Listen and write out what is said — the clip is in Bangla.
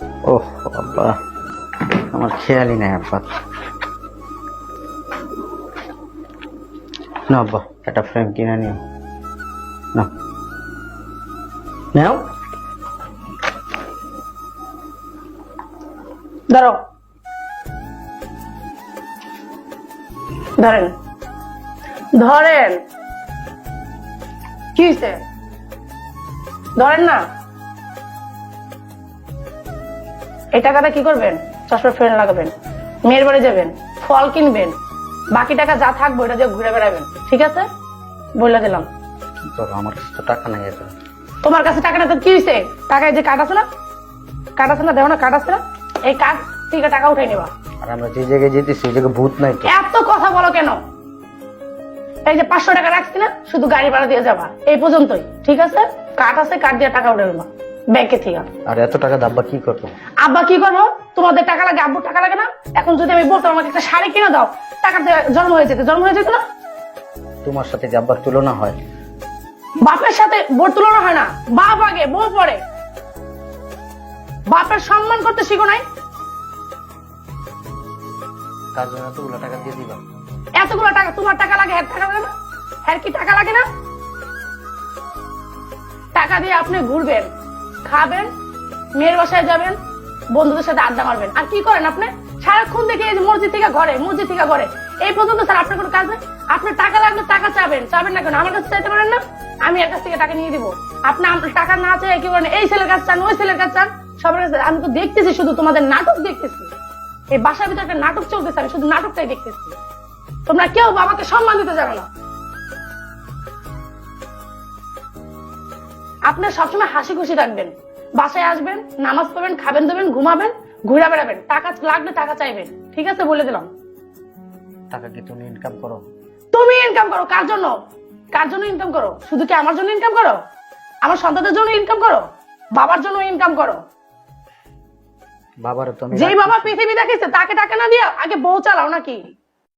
ওহ, আব্বা। আমার খেয়ালই নাই, আব্বা। না আব্বা, একটা ফ্রেম কিনে নিও। না নাও। ধরো ধরেন। ধরেন। কি ধরেন না। এই টাকাটা কি করবেন? চশমা ফ্রেন্ড লাগাবেন মেয়ের বাড়ি যাবেন ফল কিনবেন বাকি টাকা যা থাকবে ওটা দিয়ে ঘুরে বেড়াবেন ঠিক আছে? বলে দিলাম। আমার কাছে তো টাকা নাই তোমার কাছে তো কি হয়েছে টাকায় যে কাট আছে না? কাট আছে না? দেও না কাট আছে না? এই কাট থেকে টাকা উঠাই নেবা। আর আমরা যে জায়গায় যেতেছি ওই জায়গায় ভূত নাই তো। এত কথা বলো কেন? এই যে পাঁচশো টাকা রাখছি না শুধু গাড়ি ভাড়া দিয়ে যাবা। এই পর্যন্তই ঠিক আছে? কাট আছে কাট দিয়ে টাকা উঠে নেবা ব্যাংকে থেকে। আর এত টাকা দাব্বা কি করব? আব্বা কি করব? তোমাদের টাকা লাগে আব্বুর টাকা লাগে না? এখন যদি আমি বলতাম আমাকে একটা শাড়ি কিনে দাও টাকা জন্ম হয়ে যেত জন্ম হয়ে যেত না? তোমার সাথে যে আব্বার তুলনা হয়। বাপের সাথে বোর তুলনা হয় না। বাপ আগে বউ পরে। বাপের সম্মান করতে শিখো নাই? তার জন্য এতগুলো টাকা দিয়ে দিবা। এতগুলো টাকা তোমার টাকা লাগে হ্যার টাকা লাগে না? হ্যার কি টাকা লাগে না? টাকা দিয়ে আপনি ঘুরবেন খাবেন মেয়ের বাসায় যাবেন বন্ধুদের সাথে আড্ডা মারবেন। আর কি করেন আপনি? সারাক্ষণ দেখে মসজিদ থেকে ঘরে, মসজিদ থেকে ঘরে। এই পর্যন্ত স্যার আপনার কোনো কাজ নেই? আপনার টাকা লাগলে টাকা চাবেন চাবেন না কেন? আমার কাছে চাইতে পারেন না? আমি এর কাছ থেকে টাকা নিয়ে দিব আপনি টাকা না চাই কি করেন? এই ছেলের কাছ চান, ওই ছেলের কাছ চান? সবার কাছে আমি তো দেখতেছি শুধু, তোমাদের নাটক দেখতেছি। এই বাসার ভিতরে একটা নাটক চলতেছে, আমি শুধু নাটকটাই দেখতেছি। তোমরা কেউ বাবাকে সম্মান দিতে জানো না। আপনি সবসময় হাসি খুশি রাখবেন। বাসায় আসবেন নামাজ পড়বেন খাবেন দেবেন ঘুমাবেন ঘুরে বেড়াবেন। টাকা লাগলে টাকা চাইবেন। ঠিক আছে বলে দিলাম। টাকা কি তুমি ইনকাম করো? তুমি ইনকাম করো কার জন্য? কার জন্য ইনকাম করো? শুধু কি আমার জন্য ইনকাম করো? আমার সন্তানদের জন্য ইনকাম করো? বাবার জন্য ইনকাম করো? বাবার তো যেই বাবা পৃথিবী দেখেছে তাকে টাকা না দিয়া আগে বউ চালাও নাকি?